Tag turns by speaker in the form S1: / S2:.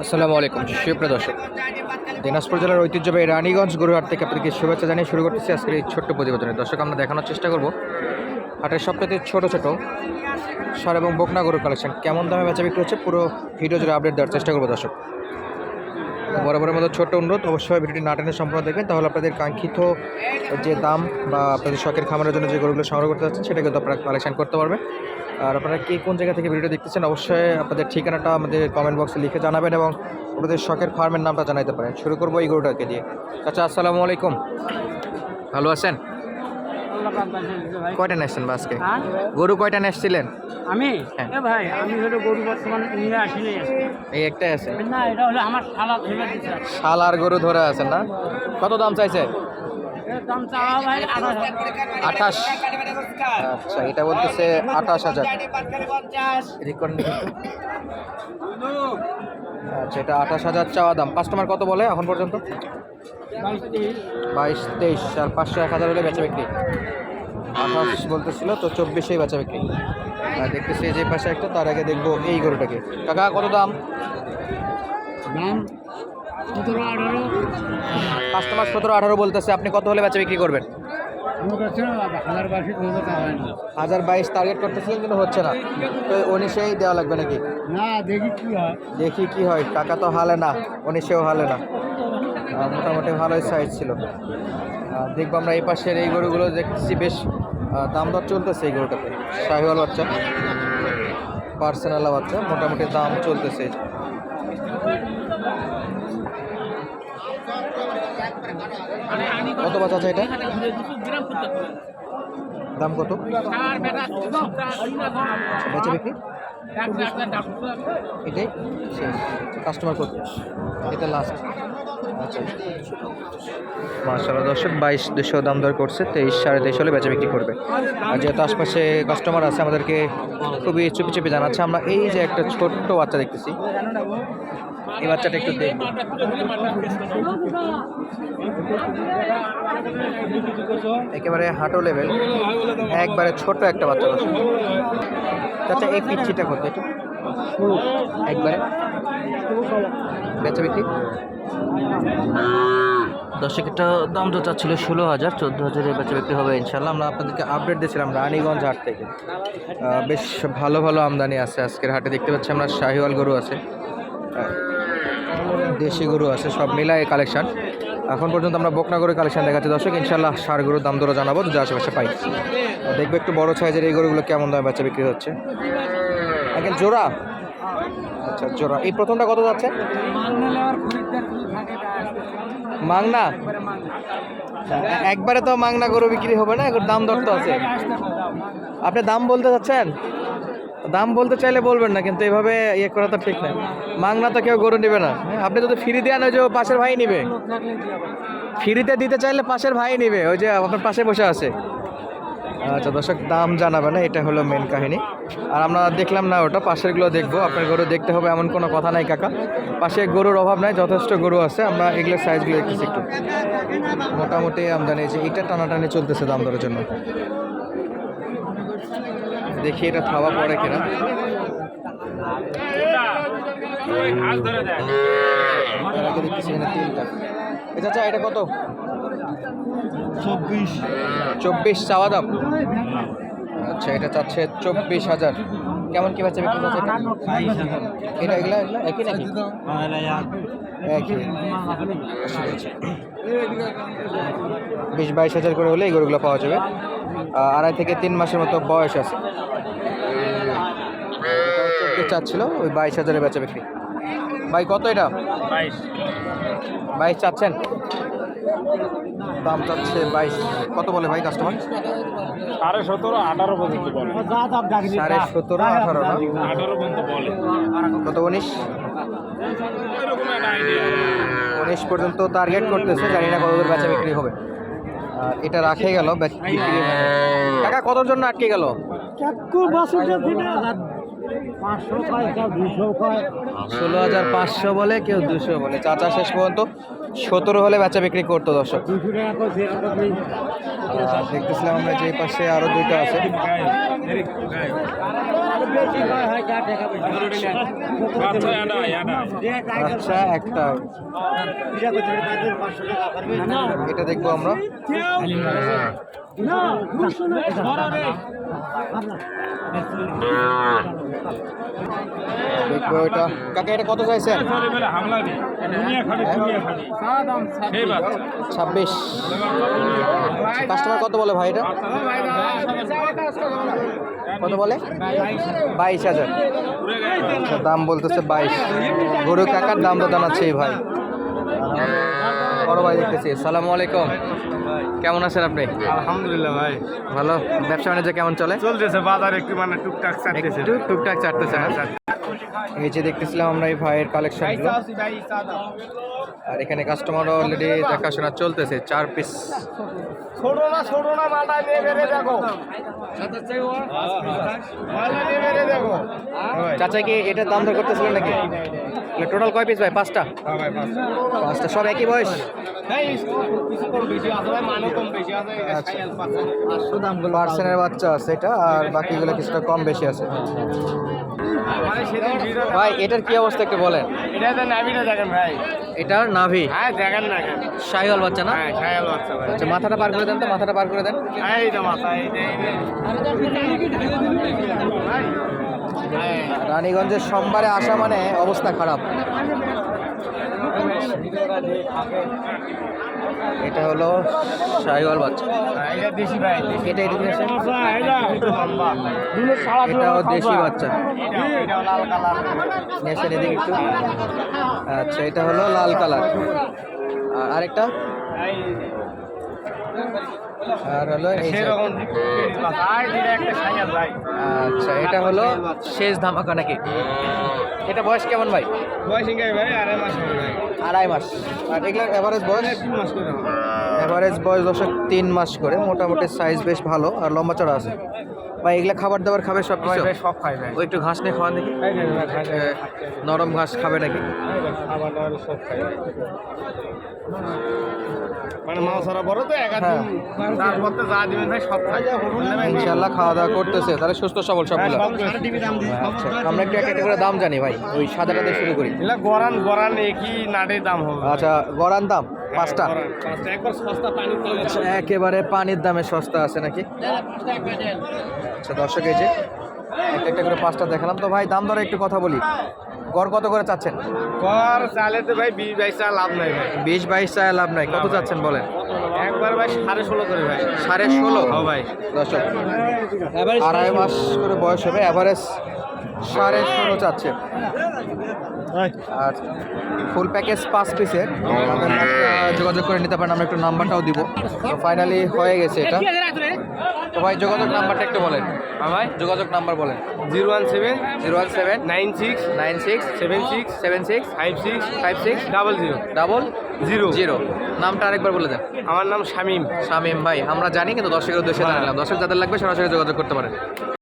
S1: আসসালামু আলাইকুম, সুপ্রিয় দর্শক। দিনাজপুর জেলার ঐতিহ্যবাহী রানীগঞ্জ গরুহাট থেকে আপনাদেরকে শুভেচ্ছা জানিয়ে শুরু করতেছি আজকের এই ছোট্ট প্রতিবেদনে। দর্শক, আমরা দেখানোর চেষ্টা করব হাটের সবথেকে ছোট ছোট সার এবং বকনা গরুর কালেকশন কেমন দামে বেচা বিক্রি হচ্ছে পুরো ভিডিও জুড়ে আপডেট দেওয়ার চেষ্টা করব দর্শক। বরাবরের মতো ছোট্ট অনুরোধ, অবশ্যই ভিডিওটি না টেনে সম্পূর্ণ দেখবেন, তাহলে আপনাদের কাঙ্ক্ষিত যে দাম বা আপনাদের শখের খামারের জন্য যে গরুগুলো সংগ্রহ করতে যাচ্ছেন, সেটা কিন্তু আপনারা কালেকশন করতে পারবেন। আর আপনারা কে কোন জায়গা থেকে ভিডিও দেখতেছেন অবশ্যই আপনাদের ঠিকানাটা আমাদের কমেন্ট বক্সে লিখে জানাবেন এবং আপনাদের শখের ফার্মের নামটা জানাইতে পারেন। শুরু করব এই গরুটাকে দিয়ে। আচ্ছা আসসালামু আলাইকুম। ভালো আছেন? কয়টা নেসছেন বা আজকে?
S2: হ্যাঁ?
S1: গরু কয়টা নেসছিলেন
S2: আমি?
S1: হ্যাঁ।
S2: এ ভাই আমি হলো গরু বর্তমান নিয়ে আসিনি।
S1: এই একটাই আছে?
S2: না এটা হলো আমার শালা ধরে দিচ্ছে
S1: শাল আর গরু ধরে আছেন না? কত দাম চাইছে
S2: এর দাম চাওয়া ভাই আঠাশ।
S1: আচ্ছা এটা বলতেছে আঠাশ হাজার। একটু। আচ্ছা এটা আঠাশ হাজার চাওয়া দাম। কাস্টমার কত বলে এখন পর্যন্ত?
S2: বাইশ তেইশ।
S1: আর পাঁচশো এক হাজার হলে বেচা বিক্রি। আঠাশ বলতেছিল, তো চব্বিশেই বেচা বিক্রি। আর দেখতেছি যে পাশে একটা, তার আগে দেখব এই গরুটাকে। কাকা, কত দাম কাস্টমার সতেরো আঠারো বলতেছে আপনি কত হলে বেচা বিক্রি করবেন?
S2: হাজার বাইশে
S1: টার্গেট করতেছিলেন কিন্তু হচ্ছে না। তো উনিশেই দেওয়া লাগবে নাকি?
S2: না দেখি কি হয়।
S1: দেখি কি হয় টাকা তো হালে না উনিশেও হালে না। মোটামুটি ভালোই সাইজ ছিল। দেখব আমরা এই পাশের এই গরুগুলো দেখছি বেশ দাম দর চলতেছে এই গরুটাতে। শাহিওয়াল বাচ্চা পার্সোনাল বাচ্চা মোটামুটি দাম চলতেছে। কত বাচ্চা আছে এটা? দাম কত? বেচে বিক্রি? এটাই? কাস্টমার কত? এটা লাস্ট আচ্ছা। মার্শাল্লাহ দর্শক, বাইশ দুশো দাম দর করছে, তেইশ, সাড়ে তেইশ হলে বেচা বিক্রি করবে। আর যেহেতু আশপাশে কাস্টমার আছে, আমাদেরকে খুবই চুপি চুপি জানাচ্ছে, আমরা এই যে একটা ছোট্ট বাচ্চা দেখতেছি। এই বাচ্চাটা একটু দেখব। একেবারে হাঁটো লেভেল একবারে ছোট একটা বাচ্চা দর্শক আচ্ছা এই পিচ্ছিটা কত এটা? একবারে। বেচা বিক্রি? দর্শক, এটা দাম তো চাচ্ছিল ষোলো হাজার, চোদ্দ হাজারে বেচা বিক্রি হবে ইনশাল্লাহ। আমরা আপনাদেরকে আপডেট দিয়েছিলাম রানীগঞ্জ হাট থেকে। বেশ ভালো ভালো আমদানি আছে আজকের হাটে। দেখতে পাচ্ছি আমরা শাহিওয়াল গরু আছে। দেশি গরু আছে, সব মিলায় কালেকশন এখন পর্যন্ত আমরা বকনা গরুর কালেকশন দেখাচ্ছি। দর্শক ইনশাল্লাহ সার গরুর দাম দরও জানাব, যদি আশেপাশে পাই। দেখব একটু বড় সাইজের এই গরুগুলো কেমন দামে বাচ্চা বিক্রি হচ্ছে। আগে জোড়া? আচ্ছা জোড়া। এই প্রথমটা কত যাচ্ছে? মাংনা? একবারে তো মাংনা গরু বিক্রি হবে না দাম দর তো আছে। আপনি দাম বলতে চাচ্ছেন? দাম বলতে চাইলে বলবেন না, কিন্তু এভাবে ইয়ে করা তো ঠিক না মাংনা তো কেউ গরু নেবে না। আপনি যদি ফ্রি দেন ওই যে পাশের ভাই নিবে। ফ্রিতে দিতে চাইলে পাশের ভাই নিবে, ওই যে আপনার পাশে বসে আছে। আচ্ছা দর্শক, দাম জানাবে না, এটা হলো মেন কাহিনী। আর আমরা দেখলাম না ওটা, পাশেরগুলো দেখব, আপনার গরু দেখতে হবে এমন কোনো কথা নাই, কাকা। পাশে গরুর অভাব নাই, যথেষ্ট গরু আছে, আমরা এগুলোর সাইজগুলো দেখতেছি একটু। মোটামুটি আমদানি এটা টানাটানি চলতেছে দাম দরের জন্য। দেখি এটা খাওয়া পড়ে কিনা। তিনটা। এটা চা এটা কত?
S2: চব্বিশ।
S1: চব্বিশ চাওয়া দাম আচ্ছা এটা চাচ্ছে চব্বিশ হাজার। কেমন কি বাচ্চা বিক্রি করছে এটা? এগুলা এগুলা একই নাকি? একই। বিশ বাইশ হাজার করে হলে এই গরুগুলো পাওয়া যাবে। আড়াই থেকে তিন মাসের মতো বয়স আছে। চাচ্ছিল ওই বাইশ হাজারে বেচা বিক্রি। ভাই কত এটা?
S2: বাইশ।
S1: বাইশ চাচ্ছেন? দাম চাচ্ছে বাইশ। কত বলে ভাই কাস্টমার?
S2: সাড়ে সতেরো আঠারো পর্যন্ত বলে।
S1: সাড়ে সতেরো আঠারো না?
S2: আঠারো পর্যন্ত বলে।
S1: কত উনিশ উনিশ পর্যন্ত টার্গেট করতেছে জানি না কতদূর বেচা বিক্রি হবে। আর এটা রাখে গেল বিক্রি টাকা কতর জন্য আটকে গেল? ষোলো হাজার পাঁচশো বলে কেউ দুশো বলে। চাচা শেষ পর্যন্ত। সতেরো হলে বেচা বিক্রি করতো দর্শক। দেখতেছিলাম আমরা যে পাশে আরও দুইটা আছে।
S2: আচ্ছা
S1: একটা। এটা দেখব আমরা। দেখব এটা। কাকা এটা কত চাইছেন?
S2: বাচ্চা।
S1: ছাব্বিশ। কাস্টমার কত বলে ভাই এটা? কত বলে? বাইশ হাজার। আচ্ছা, দাম বলতেছে বাইশ। গরু কাকার দাম তো জানাচ্ছে ভাই। বড় ভাই দেখতেছি। সালামু আলাইকুম। কেমন আছেন আপনি?
S2: আলহামদুলিল্লাহ ভাই।
S1: ভালো। ব্যবসা বাণিজ্য কেমন চলে?
S2: চলতেছে বাজার একটু মানে টুকটাক চাটতেছে
S1: একটু টুকটাক চাটতেছে এই যে দেখতেছিলাম আমরা এই ভাইয়ের কালেকশনগুলো আর এখানে কাস্টমার অলরেডি দেখাশোনা চলতেছে চার পিস
S2: ছোট না ছোট না মাথা নিয়ে বেড়ে দেখো।
S1: চাচা কি এটার দাম দর করতেছিলেন নাকি? টোটাল কয় পিস ভাই? পাঁচটা?
S2: হ্যাঁ ভাই পাঁচশো
S1: পাঁচটা। সব একই বয়স?
S2: কিছু কম বেশি আছে ভাই মানও কম বেশি আছে
S1: আচ্ছা। পার্সেন্টের বাচ্চা আছে এটা আর বাকিগুলো কিছুটা কম বেশি আছে।
S2: মানে
S1: ভাই এটার কি অবস্থা একটু বলেন।
S2: এটা নাভিটা দেখেন ভাই।
S1: এটার নাভি?
S2: হ্যাঁ দেখেন না কেন।
S1: বাচ্চা না?
S2: হ্যাঁ ছায়াল বাচ্চা ভাই।
S1: আচ্ছা মাথাটা পার করে দেন তো মাথাটা পার করে দেন।
S2: এই তো মাথা এই।
S1: রানীগঞ্জের সোমবারে আসা মানে অবস্থা খারাপ। এটা হলো শাহিওয়াল বাচ্চা।
S2: এটা দেশি
S1: বাচ্চা। একটু। আচ্ছা এটা হলো লাল কালার। আর আরেকটা? আর হলো আচ্ছা এটা হলো শেষ ধামাকা নাকি? এটা বয়স কেমন ভাই?
S2: বয়স ইংগাই ভাই আড়াই মাস ভাই।
S1: আড়াই মাস। আর এগুলা এভারেজ বয়স?
S2: তিন মাস করে।
S1: অ্যাভারেজ বয়স দশক তিন মাস করে মোটামুটি সাইজ বেশ ভালো আর লম্বা চড়া আছে। ভাই এগুলা খাবার দাবার খাবে সব কিছু
S2: সব খাই ভাই।
S1: ও একটু ঘাস নিয়ে খাওয়ান দেখি। নরম ঘাস খাবে নাকি?
S2: খাবার দাবার সব খাই। মানে মাছ ধরা বড় তো এক আধ
S1: হ্যাঁ।
S2: দিন তারপর তো যা দিবেন ভাই সব খাই। বুঝলেন ভাই?
S1: ইনশাল্লাহ খাওয়া দাওয়া করতেছে। তাহলে সুস্থ সবল
S2: হ্যাঁ,
S1: সবগুলো। আচ্ছা আমরা একটু একটা করে দাম জানি ভাই। ওই সাদাটা দিয়ে শুরু করি।
S2: গরান গরান একই দাম হবে।
S1: আচ্ছা গড়ান দাম?
S2: হ্যাঁ,
S1: পাঁচটা?
S2: গরান, পাঁচটা। একবার সস্তা পানির দাম
S1: আচ্ছা, একেবারে পানির দামে সস্তা আছে নাকি? আচ্ছা দর্শক এই যে একটা একটা করে পাঁচটা দেখালাম। তো ভাই দাম দরে একটু কথা বলি। গড় কত করে চাচ্ছেন?
S2: কর চালে তো ভাই বিশ বাইশ চা লাভ নাই ভাই।
S1: বিশ বাইশ চায় লাভ নাই। কত চাচ্ছেন বলেন?
S2: একবার ভাই সাড়ে ষোলো করে ভাই।
S1: সাড়ে ষোলো?
S2: হ্যাঁ ভাই।
S1: দর্শক আড়াই মাস করে বয়স হবে অ্যাভারেজ সাড়ে ষোলো চাচ্ছে আর ফুল প্যাকেজ পাঁচ পিসের আমাদের যোগাযোগ করে নিতে পারেন আমরা একটু নাম্বারটাও দিব। ফাইনালি হয়ে গেছে এটা। তো ভাই যোগাযোগ নাম্বারটা একটু বলেন।
S2: আমায় ভাই।
S1: যোগাযোগ নাম্বার বলেন।
S2: Zero one seven.
S1: Zero one seven.
S2: Nine six.
S1: Nine six.
S2: Seven six.
S1: Seven six.
S2: Five six.
S1: Five six.
S2: Double zero.
S1: Double
S2: zero.
S1: Zero. নামটা আরেকবার বলে দেন।
S2: আমার নাম শামীম।
S1: শামীম ভাই আমরা জানি কিন্তু দর্শকের উদ্দেশ্যে জানালাম দর্শক যাদের লাগবে সরাসরি যোগাযোগ করতে পারেন।